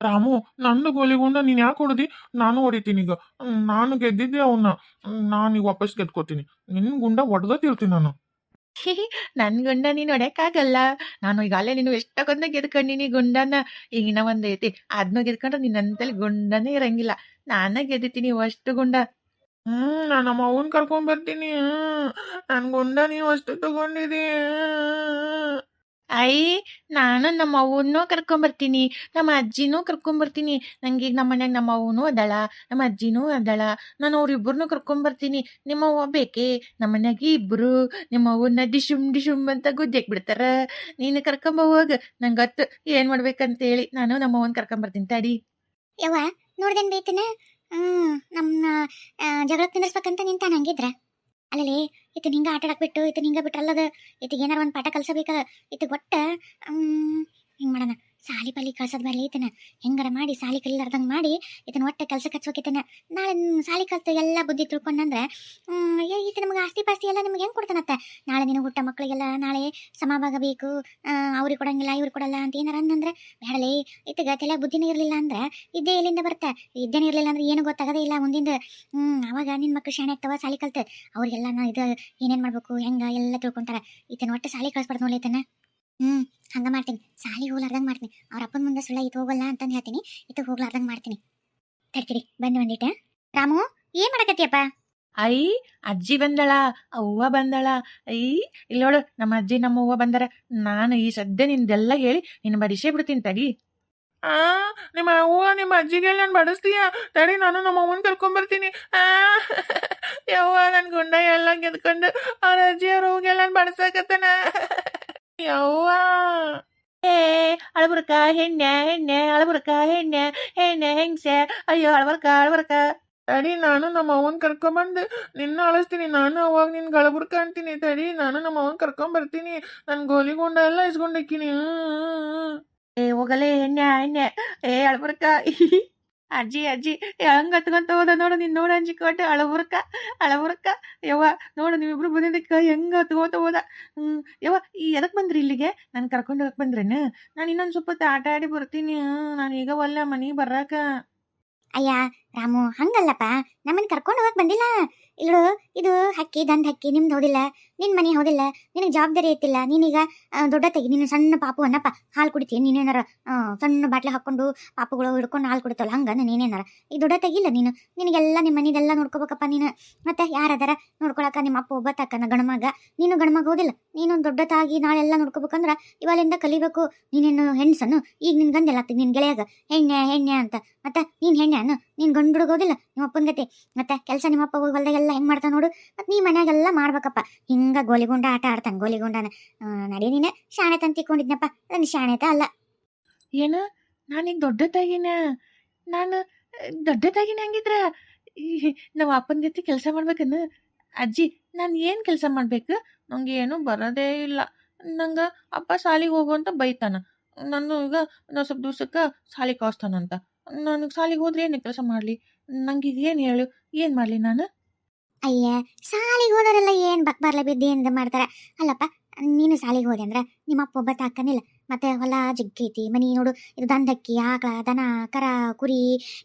ರಾಮು ನಂದು ಗೋಲಿಗುಂಡ ನೀನ್ ಯಾಕೆ ಹೊಡೆದಿ? ನಾನು ಹೊಡಿತೀನಿ ಈಗ. ನಾನು ಗೆದ್ದಿದ್ದೆ ಅವನ್ನ ನಾನು ಈಗ ವಾಪಸ್ ಗೆದ್ಕೋತೀನಿ. ನಿನ್ ಗುಂಡ ಹೊಡೆದಿರ್ತೀನಿ ನಾನು. ನನ್ ಗುಂಡ ನೀನ್ ಹೊಡ್ಯಕ್ಕಾಗಲ್ಲ. ನಾನು ಈಗಾಗಲೇ ನೀನು ಎಷ್ಟಕ್ಕೊಂದ ಗೆದ್ಕೊಂಡಿನಿ ಗುಂಡನ ಈಗ ಇನ್ನ ಒಂದ್ ಐತಿ. ಅದ್ನ ಗೆದ್ಕೊಂಡ್ರೆ ನಿನ್ನಂತಲ್ಲಿ ಗುಂಡನೇ ಇರಂಗಿಲ್ಲ. ನಾನ ಗೆದ್ದಿತೀನಿ ಅಷ್ಟು ಗುಂಡ. ಹ್ಮ್ ನಾನು ನಮ್ಮ ಅವನ್ ಕರ್ಕೊಂಡ್ ಬರ್ತೀನಿ. ನನ್ ಗುಂಡ ನೀನು ಅಷ್ಟು ತಗೊಂಡಿದಿ ಐ ನಾನು ನಮ್ಮ ಅವ್ವನ್ನೂ ಕರ್ಕೊಂಬರ್ತೀನಿ ನಮ್ಮ ಅಜ್ಜಿನೂ ಕರ್ಕೊಂಬರ್ತೀನಿ ನಂಗೆ ಈಗ ನಮ್ಮ ಮನ್ಯಾಗ ನಮ್ಮ ಅವ್ವನೂ ಅದಾಳ, ನಮ್ಮ ಅಜ್ಜಿನೂ ಅದಾಳ, ನಾನು ಅವ್ರಿಬ್ಬರನ್ನೂ ಕರ್ಕೊಂಬರ್ತೀನಿ ನಿಮ್ಮ ಅವ್ವ ಬೇಕೇ? ನಮ್ಮ ಮನ್ಯಾಗ ಇಬ್ಬರು ನಿಮ್ಮ ಅವ್ವನ್ನ ಡಿಶುಮ್ ಡಿಶುಮ್ ಅಂತ ಗುದ್ದೆಕ್ ಬಿಡ್ತಾರ, ನೀನು ಕರ್ಕೊಂಬ ಹೋಗ ನಂಗೆ ಗೊತ್ತು ಏನು ಮಾಡ್ಬೇಕಂತೇಳಿ, ನಾನು ನಮ್ಮ ಅವ್ವನ್ ಕರ್ಕೊಂಬರ್ತೀನಿ ತಡಿ. ಯವ್ವ, ನೋಡ್ದೇನು ಬೇಕನ ಹ್ಮ್ ನಮ್ಮ ಜಗಳಕ್ಕೆ ತಿನ್ನಿಸ್ಬೇಕಂತ ನಿಂತಾನ ಹಂಗಿದ್ರ? ಅಲ್ಲಲೇ ಇತ್ತು ನಿಂಗೆ ಆಟ ಬಿಟ್ಟು, ಇತ್ತು ಹಿಂಗ ಬಿಟ್ರಲ್ಲದ ಇತ್ತು ಏನಾರ ಒಂದು ಪಾಠ ಕಲ್ಸಬೇಕ ಇತ್ತು ಒಟ್ಟ ಹಿಂಗ್ ಮಾಡೋಣ. ಸಾಲಿ ಪಲಿ ಕಳ್ಸದ್ ಬರ್ಲಿ, ಈತನ ಹೆಂಗಾರ ಮಾಡಿ ಸಾಲಿ ಕಲಿಲಾರ್ದಂಗೆ ಮಾಡಿ ಈತನ ಒಟ್ಟೆ ಕೆಲ್ಸ ಕಚ್ಚೋಕಿತನ ನಾಳೆ ಸಾಲಿ ಕಲ್ತು ಎಲ್ಲ ಬುದ್ಧಿ ತಿಳ್ಕೊಂಡಂದ್ರೆ ಈತ ನಮಗೆ ಆಸ್ತಿ ಪಾಸ್ತಿ ಎಲ್ಲ ನಿಮ್ಗೆ ಹೆಂಗೆ ಕೊಡ್ತಾನತ್ತ? ನಾಳೆ ನಿನಗೆ ಹುಟ್ಟ ಮಕ್ಕಳಿಗೆಲ್ಲ ನಾಳೆ ಸಮಭಾಗ ಬೇಕು ಅವ್ರಿಗೆ ಕೊಡಂಗಿಲ್ಲ ಇವ್ರು ಕೊಡಲ್ಲ ಅಂತ ಏನಾರ ಅಂದಂದ್ರೆ ಬೇಡಲೇ ಈತಗ ತಲೆ ಬುದ್ಧಿನೇ ಇರಲಿಲ್ಲ ಅಂದ್ರೆ ಇದ್ದೆ ಎಲ್ಲಿಂದ ಬರ್ತ? ಇದ್ದೇನೆ ಇರಲಿಲ್ಲ ಅಂದ್ರೆ ಏನು ಗೊತ್ತಾಗದೇ ಇಲ್ಲ ಮುಂದಿಂದ. ಹ್ಮ್, ಅವಾಗ ನಿನ್ ಮಕ್ಳು ಶಾಣೆ ಆಗ್ತಾವ, ಸಾಲಿ ಕಲ್ತ. ಅವ್ರಿಗೆಲ್ಲ ನಾ ಇದು ಏನೇನ್ ಮಾಡ್ಬೇಕು, ಹೆಂಗ ಎಲ್ಲ ತಿಳ್ಕೊಂತಾರ. ಈತನ ಒಟ್ಟು ಸಾಲಿ ಕಳ್ಸ್ಬಾರ್ದು ನೋಡಿ ಈತನ. ಹ್ಮ್ ಹಂಗ ಮಾಡ್ತೀನಿ. ಸಾಲಿ ಹೋಗ್ಲಾರ್ದಂಗ್ ಮಾಡ್ತೀನಿ. ಅವ್ರ ಅಪ್ಪನ ಮುಂದೆ ಸುಳ್ಳ ಇತ್ತು ಹೋಗಲ್ಲ ಅಂತಂದು ಹೇಳ್ತೀನಿ. ಇತ್ತು ಹೋಗ್ಲಾರ್ದಂಗ್ ಮಾಡ್ತೀನಿ. ತಡ್ಕಿರಿ ಬಂದು ಬಂದಿಟ್ಟೆ ರಾಮು ಏನ್ ಮಾಡಕತ್ತಿಯಪ್ಪ? ಐ ಅಜ್ಜಿ ಬಂದಳ ಅವ್ವ ಬಂದಳ. ಐ ಇಲ್ಲೋಳು ನಮ್ಮ ಅಜ್ಜಿ ನಮ್ಮ ಅವ್ವ ಬಂದಾರ. ನಾನು ಈ ಸದ್ಯ ನಿಂದೆಲ್ಲ ಹೇಳಿ ನಿನ್ನ ಬಡಿಸೇ ಬಿಡ್ತೀನಿ ತಡಿ. ಆ ನಿಮ್ಮ ಅವ್ವ ನಿಮ್ಮ ಅಜ್ಜಿಗೆ ನಾನು ಬಡಿಸ್ತೀಯ? ತಡಿ ನಾನು ನಮ್ಮ ಅವ್ವನ ಕರ್ಕೊಂಡ್ಬರ್ತೀನಿ ಆ ಯವ್ವ ನನ್ ಗುಂಡ ಎಲ್ಲ ಗೆದ್ಕೊಂಡು ಅವ್ರ ಅಜ್ಜಿ ಅವ್ರ ನಾನು ಬಡಸಾಕತ್ತನ? ಯವ್ವ. ಏ ಅಳಬರ್ಕ ಹೆಣ್ಣೆ ಹೆಣ್ಣೆ ಅಳಬರ್ಕ ಹೆಣ್ಣೆ ಹೆಣ್ಣೆ ಹೆಂಗ್ಸೆ. ಅಯ್ಯೋ ಅಳಬರ್ಕ ಅಳಬರ್ಕ. ತಡಿ ನಾನು ನಮ್ಮ ಅವನ್ ಕರ್ಕೊಂಬಂದು. ನಿನ್ನ ಅಳಿಸ್ತೀನಿ ನಾನು ಅವಾಗ ನಿನ್ ಗಳಬುರ್ಕ ಅಂತೀನಿ. ತಡಿ ನಾನು ನಮ್ಮ ಅವನ್ ಕರ್ಕೊಂಡ್ ಬರ್ತೀನಿ ನನ್ ಗೋಲಿಗುಂಡ ಎಲ್ಲ ಇಸ್ಕೊಂಡಿಕ್ಕಿನಿ ಏ ಹೋಗಲೇ ಹೆಣ್ಣೆ ಹೆಣ್ಣೆ. ಏ ಅಳಬುರ್ಕ. ಅಜ್ಜಿ ಅಜ್ಜಿ ಹೆಂಗ್ ಹತ್ಕೊಂತ ಹೋದ ನೋಡು ನೀನ್ ನೋಡು ಅಂಜಿ ಕೊಟ್ಟೆ ಅಳಬುರ್ಕ ಅಳಬುರ್ಕ. ಯವ್ವ, ನೋಡು ನೀವಿಬ್ರು ಬಂದಿದ್ದಕ್ಕ ಹೆಂಗ ಹತ್ಕೋತ ಹೋದ? ಹ್ಮ್, ಯವ್ವ, ಈ ಎದಕ್ ಬಂದ್ರಿ ಇಲ್ಲಿಗೆ? ನಾನು ಕರ್ಕೊಂಡು ಹೋಗಕ್ ಬಂದ್ರೇನು? ನಾನು ಇನ್ನೊಂದ್ ಸ್ವಲ್ಪ ಆಟ ಆಡಿ ಬರ್ತೀನಿ. ನಾನು ಈಗ ಒಲ್ಲ ಮನೆಗೆ ಬರಾಕ. ಅಯ್ಯ ರಾಮು, ಹಂಗಲ್ಲಪ್ಪ. ನಮ್ಮನ್ನ ಕರ್ಕೊಂಡು ಹೋಗಕ್ ಬಂದಿಲ್ಲ. ಇಲ್ಲಡು ಇದು ಹಕ್ಕಿ ದಂಡ್ ಹಕ್ಕಿ, ನಿಮ್ದು ಹೌದಿಲ್ಲ. ನಿನ್ ಮನೆ ಹೌದಿಲ್ಲ. ನಿನಗೆ ಜವಾಬ್ದಾರಿ ಐತಿಲ್ಲ ನೀನೀಗ ತೆಗಿ, ನೀನು ಸಣ್ಣ ಪಾಪು ಅನ್ನಪ್ಪ. ಹಾಲು ಕುಡಿತೀನಿ ನೀನೇನಾರ ಸಣ್ಣ ಬಾಟ್ಲಿ ಹಾಕೊಂಡು ಪಾಪುಗಳು ಹಿಡ್ಕೊಂಡು ಹಾಲು ಕುಡಿತಲ್ಲ ಹಂಗ ನೀನೇನಾರ ಈ ದೊಡ್ಡ ತೆಗಿಲ್ಲ ನೀನು. ನಿನಗೆಲ್ಲ ನಿಮ್ಮ ಮನೆದೆಲ್ಲ ನೋಡ್ಕೋಬೇಕಪ್ಪ ನೀನು. ಮತ್ತೆ ಯಾರದಾರ ನೋಡ್ಕೊಳಕ ನಿಮ್ಮ ಅಪ್ಪ ಒಬ್ಬ, ತಕ್ಕನ ಗಣಮಗ ನೀನು ಗಣಮಗ ಹೋದಿಲ್ಲ. ನೀನು ದೊಡ್ಡತಾಗಿ ನಾಳೆಲ್ಲ ನೋಡ್ಕೋಬೇಕಂದ್ರ ಇವಾಲಿಂದ ಕಲಿಬೇಕು. ನೀನೇನು ಹೆಣ್ಸನ್ನು ಈಗ ನಿನ್ ಗಂದೆಲ್ಲ ನಿನ್ ಗೆಳೆಯಾಗ. ಹೆಣ್ಣೆ ಹೆಣ್ಣೆ ಅಂತ. ಮತ್ತೆ ನೀನ್ ಹೆಣ್ಣೆ ಅನ್ನು? ನೀನ್ ಗಂಡ ಹುಡುಗೋದಿಲ್ಲ ನಿಮ್ಮ ಅಪ್ಪನ ಗತಿ. ಮತ್ತೆ ಕೆಲಸ ನಿಮ್ಮ ಅಪ್ಪ ಹೊಲ್ದಾಗೆಲ್ಲ ಹೆಂಗ್ ಮಾಡ್ತಾ ನೋಡು. ಮತ್ತೆ ನೀ ಮನ್ಯಾಗೆಲ್ಲ ಮಾಡ್ಬೇಕಪ್ಪ. ಹಿಂಗ ಗೋಲಿಗುಂಡ ಆಟ ಆಡ್ತಾನೆ ಗೋಲಿಗುಂಡನ ನಡಿ ನೀನೆ. ಶಾಣೆ ತಂತಿಕೊಂಡಿದ್ನಪ್ಪ ಅದನ್ನ ಶಾಣೆತ ಅಲ್ಲ. ಏನು? ನಾನೀಗ ದೊಡ್ಡದಾಗಿನ ನಾನು ದೊಡ್ಡದಾಗಿನ ಹಂಗಿದ್ರೆ? ನಮ್ಮ ಅಪ್ಪನ ಜೊತೆ ಕೆಲಸ ಮಾಡ್ಬೇಕನ್ನ ಅಜ್ಜಿ, ನಾನು ಏನು ಕೆಲಸ ಮಾಡ್ಬೇಕು? ನಂಗೆ ಏನು ಬರೋದೇ ಇಲ್ಲ. ನಂಗೆ ಅಪ್ಪ ಶಾಲಿಗೆ ಹೋಗು ಅಂತ ಬೈತಾನ. ನಾನು ಈಗ ಒಂದು ಸ್ವಲ್ಪ ದಿವ್ಸಕ್ಕೆ ಶಾಲಿಗೆ ಕಳಿಸ್ತಾನಂತ. ನನಗೆ ಸಾಲಿಗೆ ಹೋದ್ರೆ ಏನು ಕೆಲಸ ಮಾಡಲಿ? ನಂಗೆ ಏನು ಹೇಳು? ಏನು ಮಾಡಲಿ ನಾನು? ಅಯ್ಯ ಸಾಲಿಗೆ ಹೋದರೆಲ್ಲ ಏನು ಬಕ್ಬಾರ್ಲ ಬಿದ್ದಿ ಏನು ಮಾಡ್ತಾರ? ಅಲ್ಲಪ್ಪ, ನೀನು ಸಾಲಿಗೆ ಹೋದೆ ಅಂದ್ರೆ ನಿಮ್ಮ ಅಪ್ಪ ಒಬ್ಬ ತಾಕನಿಲ್ಲ. ಮತ್ತೆ ಹೊಲ ಜಗ್ಗೈತಿ, ಮನಿ ನೋಡು, ಇದು ದಂಧಕ್ಕಿ ಆಕಳ, ದನ, ಕರ, ಕುರಿ,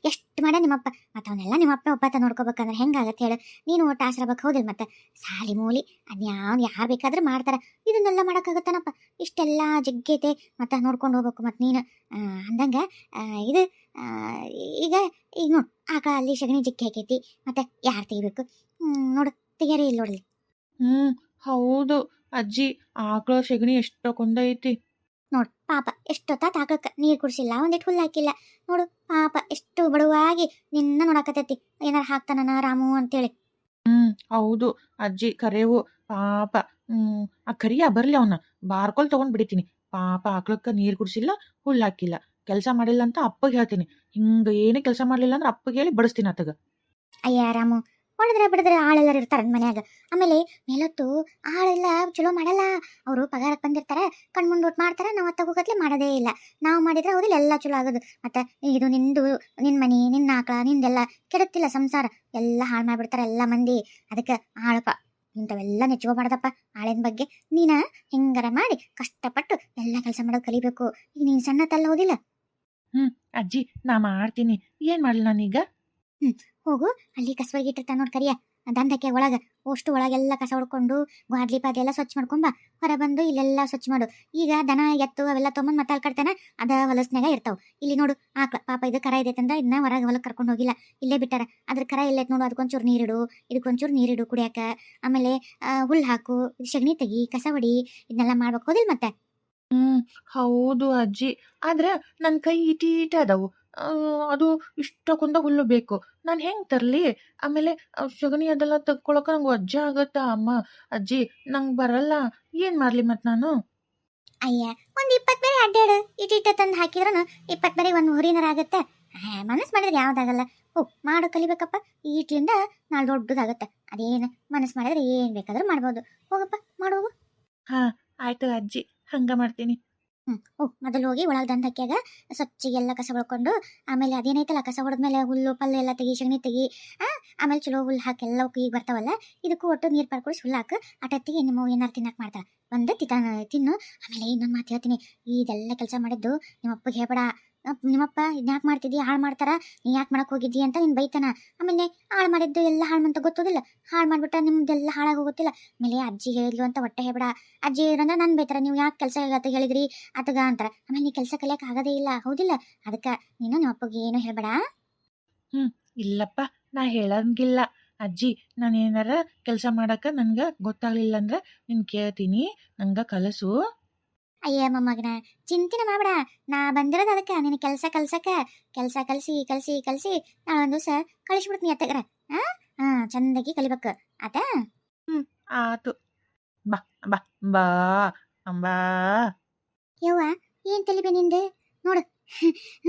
ಎಷ್ಟು ಮಾಡ ನಿಮ್ಮಪ್ಪ. ಮತ್ತೆ ಅವನ್ನೆಲ್ಲ ನಿಮ್ಮಪ್ಪ ಒಬ್ಬತ್ತ ನೋಡ್ಕೋಬೇಕಂದ್ರೆ ಹೆಂಗಾಗತ್ತೆ ಹೇಳು. ನೀನು ಒಟ್ಟು ಆಸರಬೇಕು ಹೌದಿಲ್ಲ ಮತ್ತೆ. ಸಾಲಿ ಮೂಲಿ ಅದ್ಯಾವ್ ಯಾರು ಬೇಕಾದ್ರೂ ಮಾಡ್ತಾರೆ. ಇದನ್ನೆಲ್ಲ ಮಾಡೋಕ್ಕಾಗತ್ತನಪ್ಪ. ಇಷ್ಟೆಲ್ಲ ಜಗ್ಗೈತೆ ಮತ್ತೆ ನೋಡ್ಕೊಂಡು ಹೋಗ್ಬೇಕು ಮತ್ತೆ ನೀನು. ಅಂದಂಗೆ ಇದು ಈಗ ಈಗ ನೋಡು, ಆಕಳ ಅಲ್ಲಿ ಸಗಣಿ ಜಗ್ಗಿ ಹಾಕೈತಿ. ಮತ್ತೆ ಯಾರು ತೆಗಿಬೇಕು? ನೋಡು, ತೆಗಿಯಾರೇ ಇಲ್ಲ ನೋಡಿ ಹ್ಞೂ ಹೌದು. ಅಜ್ಜಿ, ಆಕಳ ಸೆಗಣಿ ಎಷ್ಟೋ ಕೊಂದೈತಿ ನೋಡು ಪಾಪ ಎಷ್ಟೊತ್ತ ತಾಕಕ್ಕ ನೀರು ಕುಡಿಸಿಲ್ಲ ಒಂದಿಟ್ಟು ಹುಲ್ಲು ಹಾಕಿಲ್ಲ. ನೋಡು ಪಾಪ ಎಷ್ಟು ಬಡವಾಗಿ ನಿನ್ನ ನೋಡಕತ್ತೈತಿ. ಏನಾರು ಹಾಕ್ತಾನ ರಾಮು ಅಂತೇಳಿ. ಹ್ಮ್ ಹೌದು ಅಜ್ಜಿ ಕರೆವು ಪಾಪ. ಹ್ಮ್ ಆ ಕರಿಯ ಬರ್ಲಿ ಅವನ. ಬಾರ್ಕೊಲ್ ತಗೊಂಡ್ ಬಿಡಿತೀನಿ. ಪಾಪ ಆಕಳಕ್ಕ ನೀರು ಕುಡಿಸಿಲ್ಲ ಹುಲ್ಲು ಹಾಕಿಲ್ಲ. ಕೆಲಸ ಮಾಡಿಲ್ಲ ಅಂತ ಅಪ್ಪಗೆ ಹೇಳ್ತೀನಿ. ಹಿಂಗ ಏನೇ ಕೆಲಸ ಮಾಡ್ಲಿಲ್ಲ ಅಂದ್ರೆ ಅಪ್ಪಗೆ ಹೇಳಿ ಬಡಿಸ್ತೀನಿ ಆತಗ. ಅಯ್ಯ ರಾಮು ಹೊಡೆದ್ರೆ ಬಿಡಿದ್ರೆ ಆಳೆಲ್ಲರೂ ಇರ್ತಾರೆ ಮನ್ಯಾಗ. ಆಮೇಲೆ ಮೇಲೊತ್ತು ಆಳೆಲ್ಲ ಚಲೋ ಮಾಡಲ್ಲ. ಅವರು ಪಗಾರಕ್ಕೆ ಬಂದಿರ್ತಾರೆ ಕಣ್ಮುಂದ್ ಒಟ್ಟು ಮಾಡ್ತಾರೆ ನಾವು ತಗೋಗತ್ಲೆ ಮಾಡೋದೇ ಇಲ್ಲ. ನಾವು ಮಾಡಿದ್ರೆ ಹೌದಿಲ್ಲ ಎಲ್ಲ ಚಲೋ ಆಗೋದು. ಮತ್ತೆ ಇದು ನಿಂದು ನಿನ್ ಮನೆ ನಿನ್ನ ಆಕಳ ನಿಂದೆಲ್ಲ ಕೆಡುತ್ತಿಲ್ಲ ಸಂಸಾರ. ಎಲ್ಲ ಹಾಳು ಮಾಡಿಬಿಡ್ತಾರೆ ಎಲ್ಲ ಮಂದಿ. ಅದಕ್ಕೆ ಆಳಪ್ಪ ಇಂಥವೆಲ್ಲ ನೆಚ್ಕೋಬಾರ್ದಪ್ಪ ಆಳಿನ ಬಗ್ಗೆ ನೀನ ಹಿಂಗಾರ ಮಾಡಿ ಕಷ್ಟಪಟ್ಟು ಎಲ್ಲ ಕೆಲಸ ಮಾಡೋದು ಕಲಿಬೇಕು. ಈಗ ನೀನು ಸಣ್ಣ ತಲ್ಲ ಹೋದಿಲ್ಲ ಅಜ್ಜಿ ನಾ ಮಾಡ್ತೀನಿ. ಏನ್ ಮಾಡ್ಲಿ ನಾನೀಗ? ಹೋಗು, ಅಲ್ಲಿ ಕಸವಾಗಿಟ್ಟಿರ್ತಾನ ನೋಡಿ ಕರಿಯ. ದಂಧಕ್ಕೆ ಒಳಗ, ಅಷ್ಟು ಒಳಗೆಲ್ಲ ಕಸ ಹೊಡ್ಕೊಂಡು ಗ್ವಾಡ್ಲಿ ಅದೆಲ್ಲ ಎಲ್ಲ ಸ್ವಚ್ಛ ಮಾಡ್ಕೊಂಬ ಹೊರ ಬಂದು ಇಲ್ಲೆಲ್ಲ ಸ್ವಚ್ಛ ಮಾಡು. ಈಗ ದನ, ಎತ್ತು ಅವೆಲ್ಲ ತೊಗೊಂಡು ಮತ್ತೆ ಅಲ್ಲಿ ಅದ ಹೊಲಸ್ನಾಗ ಇರ್ತಾವ. ಇಲ್ಲಿ ನೋಡು, ಆಕ್ಳ, ಪಾಪ ಇದು ಕರ ಇದೆ ತಂದ ಇದನ್ನ ಹೊರಗೆ ಹೊಲಕ್ಕೆ ಕರ್ಕೊಂಡು ಹೋಗಿಲ್ಲ. ಇಲ್ಲೇ ಬಿಟ್ಟಾರ. ಅದ್ರ ಕರ ಎಲ್ಲೈತ್ ನೋಡು ಅದಕ್ಕೊಂಚೂರು ನೀರಿಡು ಇದಕ್ಕೊಂಚೂರು ನೀರಿಡು ಕುಡಿಯಾಕ. ಆಮೇಲೆ ಹುಲ್ಲು ಹುಲ್ ಹಾಕು ಸಗಣಿ ತೆಗಿ, ಕಸ ಹೊಡಿ ಇದನ್ನೆಲ್ಲ ಮಾಡ್ಬೇಕು ಹೋದಿಲ್ಲ ಮತ್ತೆ? ಹ್ಮ್, ಹೌದು ಅಜ್ಜಿ. ಆದ್ರ ನನ್ನ ಕೈ ಇಟೀಟ ಅದಾವು ಅದು ಇಷ್ಟಕ್ಕೊಂದ ಹುಲ್ಲು ಬೇಕು. ನಾನು ಹೆಂಗ್ ತರ್ಲಿ? ಆಮೇಲೆ ಸಗಣಿ ಅದೆಲ್ಲ ತಕ್ಕೊಳಕ ನಂಗೆ ಅಜ್ಜ ಆಗತ್ತಾ ಅಮ್ಮ? ಅಜ್ಜಿ ನಂಗೆ ಬರಲ್ಲ. ಏನು ಮಾಡಲಿ ಮತ್ ನಾನು? ಅಯ್ಯ ಒಂದು ಇಪ್ಪತ್ ಬೇರೆ ಅಡ್ಡಾಡು ಇಟ್ಟಿಟ್ಟ ತಂದು ಹಾಕಿದ್ರನು ಇಪ್ಪತ್ ಬೇರೆ ಒಂದ್ ಊರಿನರ ಆಗುತ್ತೆ. ಮನಸ್ ಮಾಡಿದ್ರೆ ಯಾವ್ದಾಗಲ್ಲ. ಓ ಮಾಡು ಕಲಿಬೇಕಪ್ಪ. ಈ ಇಟ್ಲಿಂದ ನಾಳೆ ದೊಡ್ಡದಾಗತ್ತೆ. ಅದೇನು ಮನಸ್ ಮಾಡಿದ್ರೆ ಏನು ಬೇಕಾದ್ರೂ ಮಾಡ್ಬೋದು. ಹೋಗಪ್ಪ ಮಾಡು ಹಾಂ ಆಯ್ತು ಅಜ್ಜಿ. ಹಂಗ ಮಾಡ್ತೀನಿ. ಹ್ಮ್. ಓ, ಮೊದಲು ಹೋಗಿ ಒಳಗೆ ದಂಡ ಹಾಕ್ಯಾಗ ಸ್ವಚ್ಛಗೆಲ್ಲ ಕಸ ಹೊಡ್ಕೊಂಡು ಆಮೇಲೆ ಅದೇನೈತಲ್ಲ, ಕಸ ಹೊಡೆದ್ಮೇಲೆ ಹುಲ್ಲು ಪಲ್ಲೆ ಎಲ್ಲ ತೆಗಿ ಸಗಣಿ ತೆಗಿ ಆಮೇಲೆ ಚಲೋ ಹುಲ್ಲು ಹಾಕಿ ಎಲ್ಲ ಈಗ ಬರ್ತಾವಲ್ಲ, ಇದಕ್ಕೂ ಒಟ್ಟು ನೀರು ಪಡ್ಕೊಳಿಸಿ ಹುಲ್ಲು ಹಾಕು. ಅಟತ್ತಿಗೆ ನಿಮ್ಮ ಏನಾರು ತಿನ್ನಕ್ ಮಾಡ್ತಾಳೆ. ಒಂದು ತಿತ ತಿನ್ನು. ಆಮೇಲೆ ಇನ್ನೊಂದು ಮಾತು ಹೇಳ್ತೀನಿ. ಇದೆಲ್ಲ ಕೆಲಸ ಮಾಡಿದ್ದು ನಿಮ್ಮ ಅಪ್ಪಗೆ ಹೇಳ್ಬೇಡ. ನಿಮ್ಮಪ್ಪ ಇದ್ಯಾಕೆ ಮಾಡ್ತಿದ್ದಿ? ಹಾಳು ಮಾಡ್ತಾರ? ನೀ ಯಾಕೆ ಮಾಡಕ್ಕೆ ಹೋಗಿದ್ದಿ ಅಂತ ನೀನು ಬೈತಾನ? ಆಮೇಲೆ ಹಾಳು ಮಾಡಿದ್ದು ಎಲ್ಲ ಹಾಳು ಅಂತ ಗೊತ್ತೋದಿಲ್ಲ? ಹಾಳು ಮಾಡ್ಬಿಟ್ಟ ನಿಮ್ದೆಲ್ಲ ಹಾಳಾಗಿ ಹೋಗುತ್ತಿಲ್ಲ ಆಮೇಲೆ ಅಜ್ಜಿ ಹೇಳಿದ್ಲು ಅಂತ ಹೊಟ್ಟೆ ಹೇಬೇಡ ಅಜ್ಜಿ ಹೇಳಿದ್ರಂದ್ರೆ ನಾನು ಬೈತಾರ. ನೀವು ಯಾಕೆ ಕೆಲಸ ಹೇಳಿದ್ರಿ? ಆತಗ ಅಂತಾರ. ಆಮೇಲೆ ನೀ ಕೆಲಸ ಕಲಿಯಕ್ ಆಗದೇ ಇಲ್ಲ. ಹೌದಿಲ್ಲ? ಅದಕ್ಕ ನೀನು ನಿಮ್ಮ ಅಪ್ಪಗೆ ಏನು ಹ್ಞೂ ಇಲ್ಲಪ್ಪ. ನಾ ಹೇಳಂಗಿಲ್ಲ. ಅಜ್ಜಿ ನಾನು ಏನಾರ ಕೆಲಸ ಮಾಡಕ ನನಗೆ ಗೊತ್ತಾಗ್ಲಿಲ್ಲ ಅಂದ್ರೆ ನಿನ್ ಕೇಳ್ತೀನಿ. ನಂಗೆ ಕಲಸು. ಅಯ್ಯ ಮೊಮ್ಮಗನ ಚಿಂತಿನ ಮಾಡಬೇಡ ನಾ ಬಂದಿರೋದು ಅದಕ್ಕೆ ನಿನ್ನ ಕೆಲಸ ಕಲ್ಸಕ್ಕ. ಕೆಲಸ ಕಲಸಿ ಕಲಸಿ ಕಲಸಿ ನಾಳೆ ಒಂದು ದಿವಸ ಕಳಿಸ್ಬಿಡ್ತೀನಿ ಅತ್ತಗ್ರ. ಹಾ ಹಾ ಚಂದಾಗಿ ಕಲಿಬೇಕು. ಆತ? ಆತು. ಬಾ ಬಾ ಬಾ ಅಂಬಾ. ಯವ್ವ ಏನು ತಲಿಬೆ ನಿಂದು? ನೋಡು.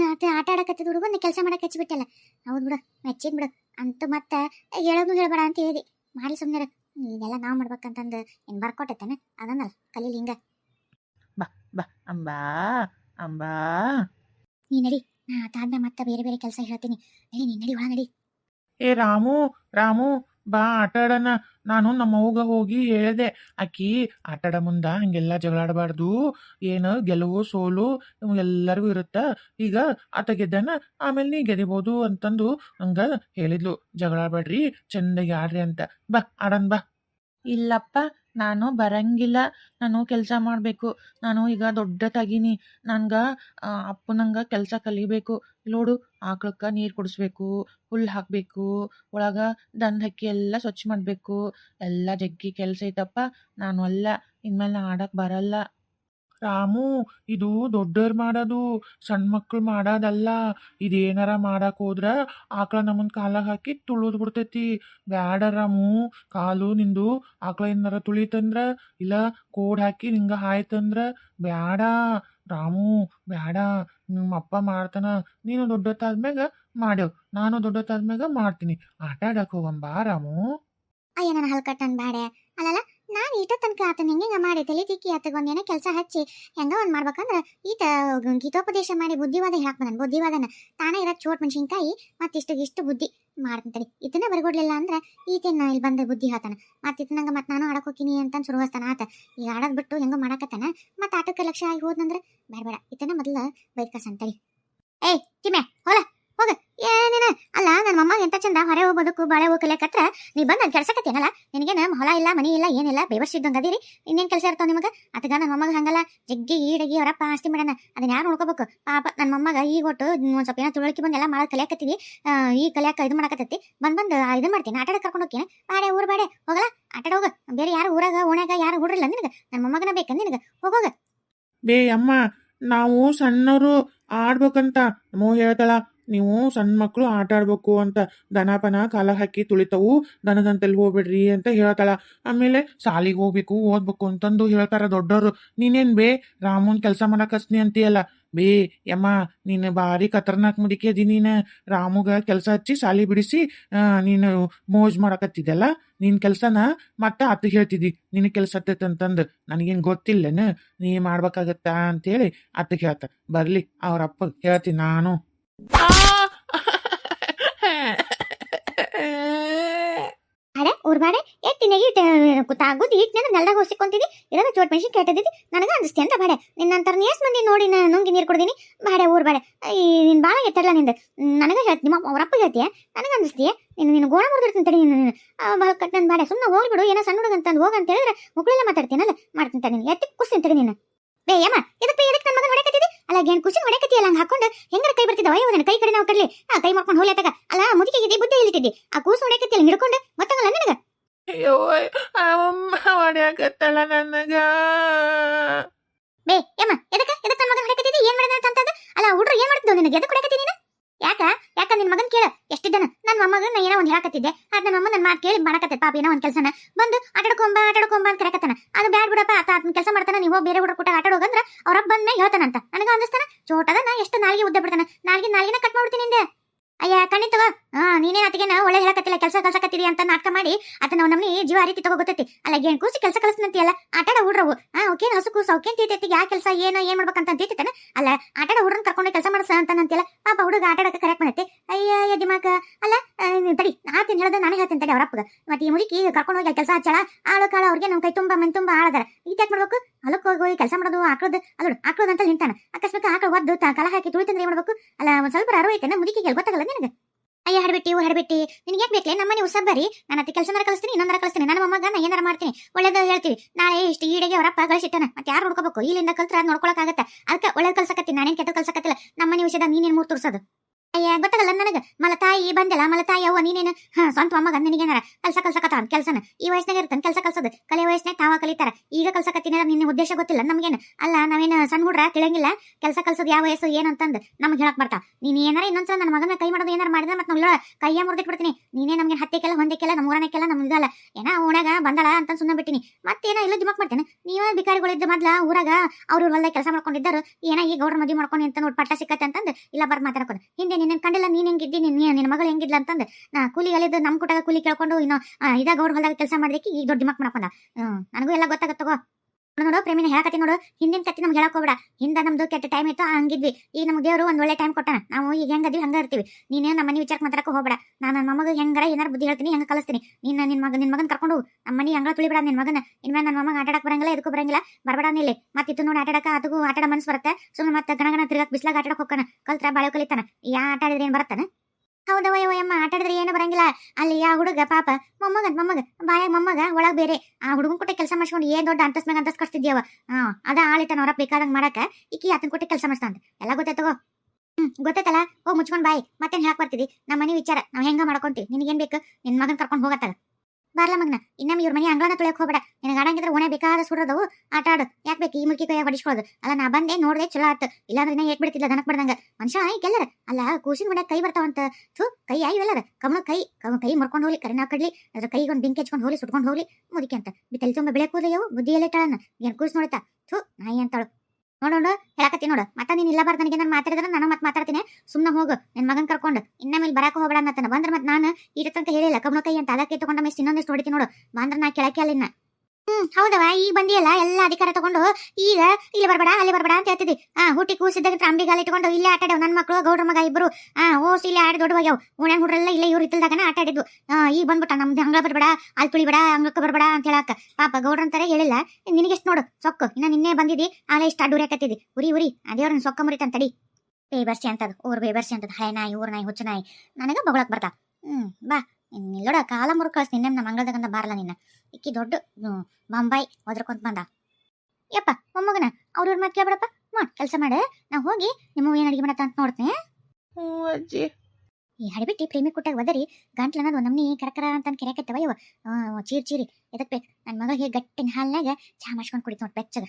ಆತ ಆಟ ಆಡಕತ್ತಿದ ಹುಡುಗನ ಕೆಲಸ ಮಾಡಕ್ಕೆ ಹಚ್ಚಿಬಿಟ್ಟಲ್ಲ. ಹೌದು ಬಿಡು ಮೆಚ್ಚಿದ್ ಬಿಡು. ಅಂತೂ ಮತ್ತೆ ಹೇಳೋದು ಹೇಳಬೇಡ ಅಂತ ಹೇಳಿ ಮಾಡಿ ಸುಮ್ಮನೆ ಇದೆಲ್ಲ ನಾವು ಮಾಡ್ಬೇಕಂತಂದು ಏನು ಬರ್ಕೊಟ್ಟೈತೇನೆ? ಅದನ್ನಲ್ಲ ಕಲೀಲಿ ಹಿಂಗ. ಬಾ ಅಂಬಾ ಅಂಬಾ. ನೀ ನಡಿ ನಾ ತಾಂಡ ಮತ್ತೆ ಬೇರೆ ಬೇರೆ ಕೆಲಸ ಹೇಳ್ತೀನಿ. ನಡಿ ನೀ ನಡಿ ಒಳ ನಡಿ. ಏ ರಾಮು ರಾಮು ಬಾ ಆಟ ಆಡೋಣ. ನಾನು ನಮ್ಮ ಅವ್ಗ ಹೋಗಿ ಹೇಳಿದೆ. ಆಕಿ ಆಟಾಡ ಮುಂದ ಹಂಗೆಲ್ಲ ಜಗಳಾಡಬಾರ್ದು. ಏನು ಗೆಲುವು ಸೋಲು ಎಲ್ಲರಿಗೂ ಇರುತ್ತ. ಈಗ ಆತ ಗೆದ್ದಾನ ಆಮೇಲೆ ನೀ ಗೆದಿಬೋದು ಅಂತಂದು ಹಂಗ ಹೇಳಿದ್ಲು. ಜಗಳಾಡಬೇಡ್ರಿ ಚೆಂದಾಗಿ ಆಡ್ರಿ ಅಂತ. ಬಾ ಆಡನ್ ಬಾ. ಇಲ್ಲಪ್ಪ, ನಾನು ಬರಂಗಿಲ್ಲ. ನಾನು ಕೆಲಸ ಮಾಡಬೇಕು. ನಾನು ಈಗ ದೊಡ್ಡದಾಗೀನಿ. ತಗಿನಿ ನನಗ ಅಪ್ಪನಂಗ ಕೆಲಸ ಕಲಿಬೇಕು. ನೋಡು, ಆಕಳಕ್ಕೆ ನೀರು ಕುಡಿಸ್ಬೇಕು, ಹುಲ್ಲು ಹಾಕಬೇಕು, ಒಳಗ ದಂಡ ಹಕ್ಕಿ ಎಲ್ಲ ಸ್ವಚ್ಛ ಮಾಡಬೇಕು. ಎಲ್ಲ ಜಗ್ಗಿ ಕೆಲಸ ಐತಪ್ಪ. ನಾನು ಅಲ್ಲ. ಇನ್ಮೇಲೆ ನಾ ಆಡಕ್ಕೆ ಬರಲ್ಲ. ರಾಮು, ಇದು ದೊಡ್ಡೋರು ಮಾಡೋದು ಸಣ್ಣ ಮಕ್ಕಳು ಮಾಡೋದಲ್ಲ, ಇದೇನಾರ ಮಾಡಕ್ ಹೋದ್ರ ಆಕಳ ನಮ್ಮನ್ ಕಾಲಾಗ ಹಾಕಿ ತುಳಿದ್ ಬಿಡ್ತೈತಿ. ಬ್ಯಾಡ ರಾಮು, ಕಾಲು ನಿಂದು ಆಕಳ ಏನಾರ ತುಳಿತಂದ್ರ, ಇಲ್ಲ ಕೋಡ್ ಹಾಕಿ ನಿಂಗ ಹಾಯ್ತಂದ್ರ ಬ್ಯಾಡ. ರಾಮು, ಬ್ಯಾಡ, ನಿಮ್ಮ ಅಪ್ಪ ಮಾಡ್ತಾನ, ನೀನು ದೊಡ್ಡತ್ತಾದ್ಮ್ಯಾಗ ಮಾಡ್ಯವ್ ನಾನು ದೊಡ್ಡತ್ತಾದ್ಮ್ಯಾಗ ಮಾಡ್ತೀನಿ. ಆಟ ಆಡಕ್ ಹೋಗಂಬಾ ರಾಮು. ಅಯ್ಯ, ನನ್ನ ಹಲ್ಕಟ್ಟನ್ ಬ್ಯಾಡ ಅಲ್ಲಲ್ಲ ನಾನು ಈಟ ತನಕ ಆತನ ಹೆಂಗೆ ಮಾಡಿ ತಲೆ ತಿಕ್ಕಿ ಆತಗ ಒಂದೇನೋ ಕೆಲಸ ಹಚ್ಚಿ ಹೆಂಗ ಒಂದ್ ಮಾಡ್ಬೇಕಂದ್ರ ಈತ ಗೀತೋಪದೇಶ ಮಾಡಿ ಬುದ್ಧಿವಾದ ನಾನು ಬುದ್ಧಿವಾದನ ತಾನೇ ಇರೋ ಚೋಟ್ ಮೆಣಸಿನ್ಕಾಯಿ ಮತ್ತಿಷ್ಟು ಇಷ್ಟು ಬುದ್ಧಿ ಮಾಡ್ತಂತಾರೆ ಇದನ್ನ ಬರ್ಗೊಡ್ಲಿಲ್ಲ ಅಂದ್ರ ಈತನ ಇಲ್ಲಿ ಬಂದ ಬುದ್ಧಿ ಹಾತಾನ. ಮತ್ತೆ ನಂಗ ಮತ್ ನಾನು ಆಡಕ್ ಹೋಗ್ತೀನಿ ಅಂತ ಶುರು ಹಸ್ತಾನ ಆತ. ಈಗ ಆಡೋದ್ ಬಿಟ್ಟು ಹೆಂಗೋ ಮಾಡಾಕತ್ತಾನ. ಮತ್ತೆ ಆಟಕ್ಕೆ ಲಕ್ಷ ಆಗಿ ಹೋದ್ನಂದ್ರ ಬೇಡ ಬೇಡ ಈತನ ಮೊದಲ ಬೈದ್ ಕಸಂತಡಿ ಏಯ್ ಕಿಮೆ ಹೋಲ. ಹೋಗ. ಏನೇನ ಅಲ್ಲ ನನ್ನ ಮಮ್ಮ ಎಂತ ಚಂದ ಹೊರೆ ಹೋಗೋದಕ್ಕೂ ಬಾಳೆ ಹೋಗ್ ಕಲಿಯಕತ್ರ ನೀ ಬಂದ್ ಕೆಲ್ಸಕತ್ತೇನಲ್ಲ ನಿನಗೇನ ಹೊಲ ಇಲ್ಲ, ಮನಿ ಇಲ್ಲ, ಏನಿಲ್ಲ ಬೇವರ್ಸಿದ್ದಂಗ ಅದೀರಿ. ಇನ್ನೇನ್ ಕೆಲಸ ಇರ್ತಾವ ನಿಮಗೆ? ಅದಕ್ಕ ನನ್ನ ಹಂಗಲ್ಲ. ಜಗ್ಗಿ, ಈಡಗಿ, ಅವರಪ್ಪ ಆಸ್ತಿ ಮಾಡ್ಯಾನ. ಅದನ್ನ ಯಾರು ನೋಡ್ಕೋಬೇಕು? ಪಾಪ ನನ್ನ ಮೊಮ್ಮಗ ಈಗ ಒಟ್ಟು ಒಂದ್ ಸ್ವಲ್ಪ ಏನೋ ತುಳಕಿ ಬಂದೆಲ್ಲ ಮಾಡೋದ್ ಕಲಿಯಕತ್ತೀವಿ. ಈ ಕಲಿಯಾಕ ಇದು ಮಾಡಕತ್ತೈತಿ. ಬಂದ್ ಬಂದು ಇದು ಮಾಡ್ತೀನಿ, ಆಟ ಆಡಕ್ ಕರ್ಕೊಂಡು ಹೋಗ್ತೀನಿ. ಬಾಡೆ, ಊರ್ ಬಾಡೆ, ಹೋಗಲ್ಲ? ಆಟಡ ಹೋಗ ಬೇರೆ ಯಾರು ಊರಾಗ, ಓಣ್ಯಾಗ ಯಾರು ಹುಡ್ರಿಲ್ಲ ನಿನಗ? ನನ್ನ ಮೊಮ್ಮಗನ ಬೇಕ ನಿನಗ? ಹೋಗೋಗ ಬೇ, ಅಮ್ಮ, ನಾವು ಸಣ್ಣವರು ಆಡ್ಬೇಕಂತ ನಮ್ಮವ್ ಹೇಳ್ತಾಳ. ನೀವು ಸಣ್ಣ ಮಕ್ಕಳು ಆಟ ಆಡ್ಬೇಕು ಅಂತ ದನಪನ ಕಾಲ ಹಾಕಿ ತುಳಿತವು, ದನದಂತೆಲ್ಲಿ ಹೋಗ್ಬೇಡ್ರಿ ಅಂತ ಹೇಳ್ತಾಳ. ಆಮೇಲೆ ಸಾಲಿಗೆ ಹೋಗ್ಬೇಕು, ಓದ್ಬೇಕು ಅಂತಂದು ಹೇಳ್ತಾರ ದೊಡ್ಡವರು ನೀನೇನ್ ಬೇ, ರಾಮನ್ ಕೆಲಸ ಮಾಡಕ್ ಹಚ್ನಿ ಅಂತೀಯಲ್ಲ? ಬೇ, ಯಮ್ಮ, ನೀನು ಭಾರಿ ಖತರ್ನಾಕ್ ಮುಡಿಕೆ ಅದಿ ನೀನು. ರಾಮುಗ ಕೆಲಸ ಹಚ್ಚಿ ಸಾಲಿ ಬಿಡಿಸಿ ನೀನು ಮೋಜ್ ಮಾಡಕತ್ತಿದ್ದಲ್ಲ ನಿನ್ನ ಕೆಲಸನ ಮತ್ತೆ ಅತ್ತ ಹೇಳ್ತಿದ್ದಿ. ನಿನ್ನ ಕೆಲಸ ಹತ್ತೈತೆ ಅಂತಂದು. ನನಗೇನು ಗೊತ್ತಿಲ್ಲನ? ನೀ ಅಂತ ಅಂತೇಳಿ ಅತ್ತಗೆ ಹೇಳ್ತ. ಬರಲಿ, ಅವ್ರ ಅಪ್ಪ ಹೇಳ್ತೀನಿ ನಾನು. ಅಡೆ ಊರ್ ಬಾಡೆ ಎಟ್ ಹಿಟ್ಟಿನಾಗ ಇಟ್ಟು ಇಟ್ ಹಿಟ್ಟಿನ ನೆಲದಾಗ ಹೋಸಿಕೊಂತಿದ್ದಿ ಇರೋದ ಚೋಟ್ ಮೆಣಸಿನ ಕೆಟ್ಟದಿದ್ದಿ ನನಗೆ ಅನಿಸ್ತಿ ಅಂತ ಬಾಡೆ. ನಿನ್ನಂತರ ಎಷ್ಟ್ ಮಂದಿ ನೋಡಿ ನಾನು ನುಂಗಿ ನೀರು ಕೊಡ್ದೀನಿ? ಬಾಡೆ, ಊರ್ ಬಾಡೆ. ಈ, ನಿನ್ ಬಾಳ ಎತ್ತಲ್ಲ ನಿಂದ. ನನಗೆ ಹೇಳ್ತಿ ನಿಮ್ಮ ಅವರಪ್ಪ ಹೇಳ್ತೀಯ? ನನಗೆ ಅನಿಸ್ತೀಯ ನೀನು ನಿನ್ನ ಗೋಣ ಮುರಿದಿರ್ತೀನಿ ತಡಿ, ನೀನು ಭಾಳ ಕಟ್ ನನ್ನ ಬಾಡೆ. ಸುಮ್ಮನೆ ಹೋಗ್ಬಿಡು ಏನೋ ಸಣ್ಣ ಹುಡುಗ ಅಂತಂದು ಹೋಗ ಅಂತ ಹೇಳಿದ್ರೆ ಮಕ್ಕಳೆಲ್ಲ ಮಾತಾಡ್ತೀನಲ್ಲ? ಮಾಡ್ತೀನಿ ತಡಿ ನೀನು. ಎತ್ತಿ ಕುಸ್ತೀನಿ ತಡಿ ನೀನು. ಬೇ ಯಮ್ಮ ಇದಕ್ಕೆ ಇದಕ್ಕೆ ನನ್ನ ಮಗನ ಹೊಡೆಕತ್ತಿದ್ದಿ ಅಲ್ಲ ಗೇನ್ ಖುಷಿ ಹೊಡೆಕತ್ತಿಯಲ್ಲ ಹಂಗೆ ಹಾಕೊಂಡು ಹೆಂಗಾರ ಬರ್ತಿದ್ದ ಅಯ್ಯೋ ಕೈ ಕಡೆ ನಾವು ಕಡ್ಲಿ ಆ ಕೈ ಮಾಡ್ಕೊಂಡು ಹೋಲಿ ತಗ ಅಲ್ಲ ಮುದುಕಿಗೆ ಬುದ್ಧಿ ಹೇಳ್ತಿದ್ದಿ. ಆ ಕೂಸು ಹೊಡೆಕತ್ತಿಯಲ್ಲ ಹಿಡ್ಕೊಂಡು ಗೊತ್ತಾಗಲ್ಲ ನನಗ? ಅಯ್ಯೋ ಹೊಡ್ಯಾಕತ್ತಲ್ಲ ನನಗ. ಬೇ ಯಮ್ಮ ಎದಕ್ಕೆ? ಎದಕ್ಕೆ ನನ್ನ ಮಗನ ಹೊಡೆಕತ್ತಿದ್ದಿ ಏನ್ ಮಾಡಿದ ಅಂತಂದ ಅಲ್ಲ ಹುಡ್ರು ಏನ್ ಮಾಡ್ತಿದ್ವು ನಿನಗೆ? ಎದಕ್ಕೆ ಹೊಡೆಕತ್ತಿ ನೀನು? ಯಾಕ? ಯಾಕ ನಿನ್ ಮಗನ್ ಕೇಳ. ಎಷ್ಟಿದ್ದಾನ. ನನ್ನ ಮೊಮ್ಮಗ ನಾ ಏನೋ ಒಂದ್ ಹೇಳಕತ್ತಿದ್ದೆ. ಅದ್ ನನ್ನ ಅಮ್ಮ ಮಾತು ಕೇಳಿ ಮಾಡಕತ್ತೆ ಪಾಪ ಏನೋ ಒಂದ್ ಕೆಲಸನ. ಬಂದು ಆಟಾಡ್ಕೊಂಬ ಆಟಾಡ್ಕೊಂಬ ಅಂತ ಕರೆಕತ್ತಾನ. ಅದು ಬ್ಯಾಡ್ ಬಿಡಪ್ಪ. ಆತ ಅದನ್ನ ಕೆಲಸ ಮಾಡ್ತಾನ ನೀವು ಬೇರೆ ಹುಡುಗ ಕೂಟ ಆಟಾಡೋಗಂದ್ರ ಅವ್ರ ಬಂದ್ಮೇಲೆ ಹೇಳ್ತಾನಂತ. ನನಗ ಅಂದಿಸ್ತಾನ ಚೋಟದ ನಾ ಎಷ್ಟು ನಾಲ್ಗೆ ಉದ್ದ ಬಿಡ್ತಾನ. ನಾಲ್ಗೆ ನಾಲ್ಗೆನ ಕಟ್ ಮಾಡ್ಬಿಡ್ತೀನಿ ಹಿಂದೆ ಅಯ್ಯ ಕಣ್ಣಿ ತಗೋ. ಹಾ ನೀನೇ ಅತಿಗೆನ ಒಳ್ಳೆ ಹೇಳಕತ್ತಿಲ್ಲ ಕೆಲಸ ಕಲ್ಸಕತ್ತಿದಿ ಅಂತ ನಾಟಕ ಮಾಡಿ ಆತ ನಾವು ನಮ್ನಿ ಜೀವ ಆ ರೀತಿ ಅಲ್ಲ ಏನ್ ಕೂಸಿ ಕೆಲಸ ಕಲಿಸ್ನಂತಿಯಲ್ಲ? ಆಟಾಡ ಹುಡ್ರವು. ಹಾ ಓಕೆ ಹಸು ಕೂಸ ಓಕೆ ತೀತೈತಿ ಯಾ ಕೆಲಸ ಏನೋ ಏನ್ ಮಾಡ್ಬೇಕಂತ ತೀತೈತನ ಅಲ್ಲ ಆಟಾಡ ಹುಡ್ರನ್ ಕರ್ಕೊಂಡು ಕೆಲಸ ಮಾಡಸ ಅಂತಾನಂತಿಯಲ್ಲ ಪಾಪ ಹುಡುಗ ಆಟಾಡಕ್ಕೆ ಕರೆಕ್ಟ್ ಮಾಡತ್ತೆ ಅಯ್ಯ ದಿಮಾಕ. ಅಲ್ಲ ಆ, ತಡಿ. ಆತಿನ ಹೇಳದ ನಾನೇ ಹೇಳ್ತೀನಿ ತಡಿ ಅವರಪ್ಪಗ ಮತ್ತೆ ಈ ಮುದುಕಿ ಕರ್ಕೊಂಡು ಹೋಗಿ ಕೆಲಸ ಹಚ್ಚಳ. ಆಳು ಕಾಳು ಅವ್ರಿಗೆ ನಮ್ ಕೈ ತುಂಬಾ ಮನ್ ತುಂಬಾ ಆಳದಾರ. ಈತ ಮಾಡ್ಬೇಕು? ಹೊಲಕ್ಕೆ ಹೋಗಿ ಕೆಲಸ ಮಾಡೋದು ಆಕಳದ ಅಲ್ಲ ಆಕಳದ ಅಂತ ನಿಂತಾನ. ಅಕಸ್ಮಾತ್ ಆಕಳ ಒದ್ದು ಕಲ ಹಾಕಿ ತುಳಿತಂದ್ರೆ ಏನ್ ಮಾಡ್ಬೇಕು? ಅಲ್ಲ ಒಂದ್ ಸ್ವಲ್ಪ ಅರವೈತೆ ಐತೆ ಗೊತ್ತಾಗಲ್ಲ ಅಯ್ಯ, ಹಡಬಿಟ್ಟಿ ಊ ಹಡಬಿಟ್ಟಿ. ನಿನಗೆ ಯಾಕೆ ಬೇಕಲೇ? ನಮ್ಮನೆ ಉಸಬ್ಬರಿ ನಾನು ಅತಿ ಕೆಲಸ ಕಲಿಸ್ತೀನಿ ಇನ್ನೊಂದರ ಕಲಿಸ್ತೀನಿ ನನ್ನ ಮೊಮ್ಮಗ, ನಾ ಏನಾರ ಮಾಡ್ತೀನಿ. ಒಳ್ಳೇದು ಹೇಳ್ತೀವಿ. ನಾಳೆ ಇಷ್ಟು ಈಡೆಗೆ ಅವರಪ್ಪ ಗಳಿಸಿಟ್ಟನ. ಮತ್ತೆ ಯಾರು ನೋಡ್ಕೋಬೇಕು? ಇಲ್ಲಿಂದ ಕಲ್ತ್ರ ಅದ್ ಆಗತ್ತ ಅದಕ್ಕೆ ಒಳ್ಳೇದು ಕಲ್ಸಕತ್ತೀನಿ. ನಾನೇನ್ ಕೆಟ್ಟ ಕಲ್ಸಕತ್ತಿಲ್ಲ. ನಮ್ಮನೆ ವಿಷಯದ ನೀನೇನ್ ಮೂರು ತೋರಿಸೋದು? ಅಯ್ಯ, ಗೊತ್ತಾಗಲ್ಲ ನನಗೆ. ಮಲತಾಯಿ ಬಂದಿಲ್ಲ ಮಲತಾಯಿ ಅವ್ವ, ನೀನೇನು? ಹಾ, ಸ್ವಂತ ಮೊಮ್ಮಗ ನಿನಗೇನಾರ ಕಲ್ಸ ಕಲ್ಸಕತ್ತ ಕೆಲಸನ? ಈ ವಯಸ್ಸಿನಾಗ ಇರ್ತಾನ ಕೆಲಸ ಕಲ್ಸೋದು? ಕಲೆ ವಯಸ್ಸಿನಾಗ ತಾವ ಕಲಿತಾರ? ಈಗ ಕಲ್ಸಕತ್ತೀನಿ ನಿನ್ನ ಉದ್ದೇಶ ಗೊತ್ತಿಲ್ಲ, ನಮ್ಗೇನು? ಅಲ್ಲ, ನಾವೇನು ಸಣ್ಣ ಹುಡ್ರ ತಿಳಿಯಂಗಿಲ್ಲ? ಕೆಲಸ ಕಲ್ಸೋದು ಯಾವ ವಯಸ್ಸು ಏನಂತಂದು ನಮ್ಗೆ ಹೇಳಕ್ ಬರ್ತಾ ನೀನ್ ಏನಾರ ಇನ್ನೊಂದ್ಸಲ ನನ್ನ ಮಗನ ಕೈ ಮಾಡೋದು ಏನಾರ ಮಾಡಿದ್ರೆ ಮತ್ತೆ ನಾವು ಕೈಯ ಮುರಿದಿಟ್ಬಿಡ್ತೀನಿ. ನೀನೇ ನಮ್ಗೆ ಹತ್ತಿಕ್ಕೆಲ್ಲ ಹೊಂದಿಕ್ಕೆಲ್ಲ ನಮ್ಮ ಊರನಕ್ಕೆಲ್ಲ ನಮ್ಗೆ ಇದಲ್ಲ. ಏನ ಓಣ್ಯಾಗ ಬಂದಳ ಅಂತ ಸುಮ್ಮನೆ ಬಿಟ್ಟಿನಿ. ಮತ್ತೇನೋ ಇಲ್ಲ ದಿಮಾಕ್ ಮಾಡ್ತೇನೆ. ನೀವ ಬಿಕಾರಿಗಳಿದ್ದ ಮೊದ್ಲ ಊರಾಗ ಅವ್ರ ಹೊಲ್ದಾಗ ಕೆಲಸ ಮಾಡ್ಕೊಂಡಿದ್ದರು ಏನ ಈಗ ಗೌಡ್ರ ಮದುವೆ ಮಾಡ್ಕೊಂಡು ಅಂತ ನೋಡಿ ಪಟ್ಟ ಸಿಕ್ಕತ್ತೆ ಅಂತಂದು ಇಲ್ಲ ಬರ್ದು ಮಾತಾಡ್ಕೊಂಡು. ಹಿಂದೆ ನಿನ್ನ ಕಂಡಿಲ್ಲ, ನೀನ್ ಹೆಂಗಿದ್ದಿ ನಿನ್ ನಿನ್ನ ಮಗಳು ಹೆಂಗಿದ್ಲ ಅಂತಂದು ನಾ ಕೂಲಿ ಅಲ್ಲಿದ್ದು ನಮ್ಮ ಕುಟಾಗ ಕೂಲಿ ಕೇಳ್ಕೊಂಡು ಇನ್ನು ಇದಾಗ ಅವ್ರ ಹೊಲದಾಗ ಕೆಲಸ ಮಾಡಿದಕ್ಕೆ ಈಗ ದೊಡ್ಡ ದಿಮಾಕ್ ಮಾಡ್ಕೊಂಡ. ನನಗೂ ಎಲ್ಲ ಗೊತ್ತಾಗತ್ತ ತಗೋ. ನೋಡು, ಪ್ರೇಮಿನ ಹೇಳಕತ್ತಿ ನೋಡು. ಹಿಂದಿನ ಕತ್ತಿ ನಮ್ಗೆ ಹೇಳಕ್ ಹೋಗ್ಬೇಡ. ಹಿಂದ ನಮ್ದು ಕೆಟ್ಟ ಟೈಮ್ ಇತ್ತು ಹಂಗಿದ್ವಿ. ಈಗ ನಮ್ಗೆ ದೇವರು ಒಂದ್ ಒಳ್ಳೆ ಟೈಮ್ ಕೊಟ್ಟಾನ. ನಾವು ಈಗ ಹೆಂಗದ್ವಿ ಹಂಗ ಇರ್ತೀವಿ. ನೀನೇ ನಮ್ಮ ಮನೆ ವಿಚಾರಕ್ಕೆ ಮಾತಾಡಕ್ ಹೋಗ್ಬೇಡ. ನಾನು ನನ್ನ ಮಗ ಹೆಂಗಾರ ಏನಾರ ಬುದ್ಧಿ ಹೇಳ್ತೀನಿ ಹೆಂಗ ಕಲಿಸ್ತೀನಿ. ನಿನ್ನ ನಿನ್ ಮಗ ನಿನ್ನ ಮಗನ ಕರ್ಕೊಂಡು. ನಮ್ಮ ಮನೆ ಹಂಗ ತುಳಿಬೇಡ ನಿನ್ ಮಗನ. ಇನ್ಮೇಲೆ ನನ್ನ ಮಗ ಆಟಾಡಕ್ ಬರಂಗಿಲ್ಲ ಎದಕ್ಕೂ ಬರಂಗಿಲ್ಲ. ಬರಬೇಡ ನೀಲಿ ಮತ್ತೆ ಇತ್ತು ನೋಡಿ ಆಟಾಡಕ ಅದಕ್ಕೂ ಆಟಾಡ ಮನಸ್ಸು ಬರುತ್ತೆ. ಸುಮ್ಮನೆ ಮತ್ತೆ ಗಣ ಗಣ ತಿರ್ಗಾಕ್ ಬಿಸ್ಲಾಗ ಆಟಾಡಕ್ ಹೋಗ್ತಾನ ಕಲ್ತ್ರ ಬಾಳೆ ಕಲಿತಾನ. ಯಾ ಆಟ ಆಡಿದ್ರೆ ಏನ್ ಬರತ್ತಾನ? ಹೌದವ ಆಟ ಆಡಿದ್ರೆ ಏನು ಬರಂಗಿಲ್ಲ. ಅಲ್ಲಿ ಆ ಹುಡುಗ, ಪಾಪ ಮೊಮ್ಮಗ ಮೊಮ್ಮಗ, ಬಾಯಾಗ ಮೊಮ್ಮಗ, ಒಳಗೆ ಬೇರೆ. ಆ ಹುಡುಗನ್ ಕೊಟ್ಟೆ ಕೆಲಸ ಮಾಡ್ಸ್ಕೊಂಡು ಏನ್ ದೊಡ್ಡ ಅಂತಸ್ ಮ್ಯಾಗ ಅಂತಸ್ ಕಟ್ತಿದ್ಯವ ಅದ ಆಳಿತ ಅವ್ರ ಬೇಕಾದಂಗ್ ಮಾಡಕ ಈಕಿ ಆತನ ಕೊಟ್ಟೆ ಕೆಲಸ ಮಾಡ್ತಾಂತ ಎಲ್ಲ ಗೊತ್ತಾಯ್ತಗೋ ಹ್ಮ್ ಗೊತ್ತಾಯ್ತಲ್ಲ ಓ ಮುಚ್ಕೊಂಡ್ ಬಾಯಿ. ಮತ್ತೇನ್ ಹಾಕ್ ಬರ್ತಿದಿ? ನಮ್ಮ ಮನೆ ವಿಚಾರ. ನಾವ್ ಹೆಂಗ ಮಾಡ್ಕೊಂತೀವಿ. ನಿನಗೇನ್ ಬೇಕು? ನಿನ್ ಮಗನ ಕರ್ಕೊಂಡ್ ಹೋಗತ್ತಾಗ ಬಾರ್ಲ ಮಗ್ನ ಇನ್ನೊಮ್ಮೆ ಇವ್ರ ಮನೆ ಅಂಗಳನ ತುಳಿಯಕ್ ಹೋಗ್ಬೇಡ. ನಿನಗೆ ಆಡಂಗಿದ್ರೆ ಓಣೆ ಬೇಕಾದ ಸುಡೋದವು ಆಟ ಆಡು. ಯಾಕೆ ಬೇಕು ಈ ಮುಕ್ಕಿ ಕೈಯಾಗ ಹೊಡಿಸ್ಕೊಳ್ಳೋದು? ಅಲ್ಲ, ನಾ ಬಂದೆ ನೋಡದೆ ಚಲೋ ಆತು. ಇಲ್ಲಾಂದ್ರೆ ನಾ ಏಟ್ ಬಿಡ್ತಿಲ್ಲ ದನಕ್ ಬಿಡ್ದಂಗ. ಮನುಷ್ಯ ಕೆಲ್ಲರ ಅಲ್ಲ, ಕೂಸಿನ ಮನೆ ಕೈ ಬರ್ತಾವಂತ. ಥೂ, ಕೈ ಆಯ್ ಇವೆಲ್ಲರ. ಕಮಲ ಕೈ. ಕೈ ಮರ್ಕೊಂಡು ಹೋಗ್ಲಿ ಕರಿನಾ ಕಡ್ಲಿ. ಅದ್ರ ಕೈಗೊಂದು ಬೆಂಕಿ ಹಚ್ಕೊಂಡು ಹೋಗ್ಲಿ, ಸುಟ್ಕೊಂಡು ಹೋಗ್ಲಿ. ಮುದುಕಿ ಅಂತ. ಬಿ ತಲೆ ತುಂಬ ಬೆಳೆ ಕೂದಲೆಯವು ಬುದ್ಧಿ ಎಲ್ಲ ಇಟ್ಟಾಳನ್ನ. ಏನ್ ಕೂಸ್ ನೋಡ್ತಾ? ಥೂ, ನಾಯಿ ಅಂತಾಳು. ನೋಡೋಣ ಹೇಳಕತ್ತಿ ನೋಡು. ಮತ್ತೆ ನೀನು ಇಲ್ಲ ಬಾರ್ದು ನನಗೆ ನಾನು ಮಾತಾಡಿದ್ರೆ ನಾನು ಮತ್ತೆ ಮಾತಾಡ್ತೀನಿ. ಸುಮ್ಮನೆ ಹೋಗು. ನಿನ್ ಮಗನ ಕರ್ಕೊಂಡು. ಇನ್ನ ಮೇಲೆ ಬರಕ್ಕೆ ಹೋಗಬೇಡ ಅನ್ನತ್ತಾನ. ಬಂದ್ರೆ ಮತ್ತೆ ನಾನು ಈ ಹೇಳಿಲ್ಲ. ಕಮಲ ಕೈ ಅಂತ ಅದಕ್ಕೆ ತಗೊಂಡ ಮೇಲೆ ಇನ್ನೊಂದಿಷ್ಟು ಹೊಡಿತೀನಿ ನೋಡು. ಬಂದ್ರೆ ನಾ ಕೆಳಕ್ಕೆ ಅಲ್ಲಿನ ಹ್ಮ್ ಹೌದವ ಈಗ ಬಂದಿಯಲ್ಲ, ಎಲ್ಲ ಅಧಿಕಾರ ತಗೊಂಡು, ಈಗ ಇಲ್ಲಿ ಬರಬೇಡ, ಅಲ್ಲಿ ಬರಬೇಡ ಅಂತ ಹೇಳ್ತಿದ್ದಿ. ಆ, ಹುಟ್ಟಿ ಕೂಸಿದ್ದಾಗ ಅಂಬಿಗಾಲ ಇಟ್ಕೊಂಡು ಇಲ್ಲೇ ಆಟ ಆಡ್ಯಾವ ನನ್ನ ಮಕ್ಕಳು ಗೌಡ್ರ ಮಗ ಇಬ್ರು. ಆ, ಓಸ್ ಇಲ್ಲಿ ಆಡಿ ದೊಡ್ಡ ಹೋಗ್ಯಾವ ಓಣ್ಯಾಗ ಹುಡ್ರೆಲ್ಲ ಇಲ್ಲೇ ಇವ್ರು ಆಟ ಆಡಿದ್ವು. ಆ, ಈಗ ಬಂದ್ಬಿಟ್ಟ, ನಮ್ದು ಹಂಗ ಬರಬೇಡ, ಅಲ್ಲಿ ತುಳಿಬೇಡ ಹಂಗಕ್ಕೆ ಬರಬೇಡ ಅಂತ ಹೇಳಕ್ಕ ಪಾಪ ಗೌಡ್ರ ಅಂತಾರೆ, ಹೇಳಿಲ್ಲ. ನಿನಗೆಷ್ಟು ನೋಡು, ಸೊಕ್ಕು, ಇನ್ನ ನಿನ್ನೆ ಬಂದಿದ್ದಿ ಆಲೆ ಇಷ್ಟ ಅಡ್ಡೂರಿ ಹಾಕತ್ತಿದ್ದಿ ಉರಿ ಉರಿ ಅದೇವ್ರನ್ನ ಸೊಕ್ಕ ಮುರಿತಂತ ತಡಿ ಬೇಬರ್ಸಿ ಅಂತದ್ ಊರ್ ಬೇಬರ್ಸಿ ಅಂತದ್, ಹಳೆ ನಾಯಿ, ಊರ್ ನಾಯಿ, ಹುಚ್ಚ ನಾಯಿ, ನನಗೆ ಬಗಳಕ್ ಬರ್ತಾ ಹ್ಮ್, ಬಾ. ನಿಲ್ಲೋಡ ಕಾಲ ಮುರು ಕಳ್ಸಿ ನಿನ್ನೆ ನಮ್ಮ ಅಂಗಳದಾಗಂದ ಬಾರಲ್ಲ ನಿನ್ನ. ಇಕ್ಕಿ ದೊಡ್ಡ ಬಾಂಬಾಯಿ ಒದ್ರಕೊಂತ ಬಂದ. ಯಪ್ಪ ಮೊಮ್ಮಗನ ಅವ್ರ ಮಾತು ಕೇಳ್ಬಿಡಪ್ಪ. ಮಾ ಕೆಲಸ ಮಾಡ. ನಾ ಹೋಗಿ ನಿಮ್ಮ ಏನ್ ಅಡಿಗೆ ಮಾಡತ್ತ ಅಂತ ನೋಡ್ತೀನಿ ಹ್ಞೂ ಅಜ್ಜಿ. ಈ ಹಡಿಬಿಟ್ಟಿ ಪ್ರೇಮಿ ಕುಟ್ಟಾಗ ಒದರಿ ಗಂಟ್ಲು ಅನ್ನೋದು ನಮ್ಮನಿ ನಮ್ನಿ ಕರಕರ ಅಂತ ಕೆರೆಕತ್ತವ ಇವ. ಚೀರ್ ಚೀರಿ. ಎದಕ್ ಬೇಕು? ನನ್ನ ಹೀಗೆ ಗಟ್ಟಿನ ಹಾಲ್ನಾಗ ಚಾ ಮಾಡ್ಸ್ಕೊಂಡ್ ಕುಡಿತ ನೋಡ್ಬೇಕು ಬೆಚ್ಚಗ.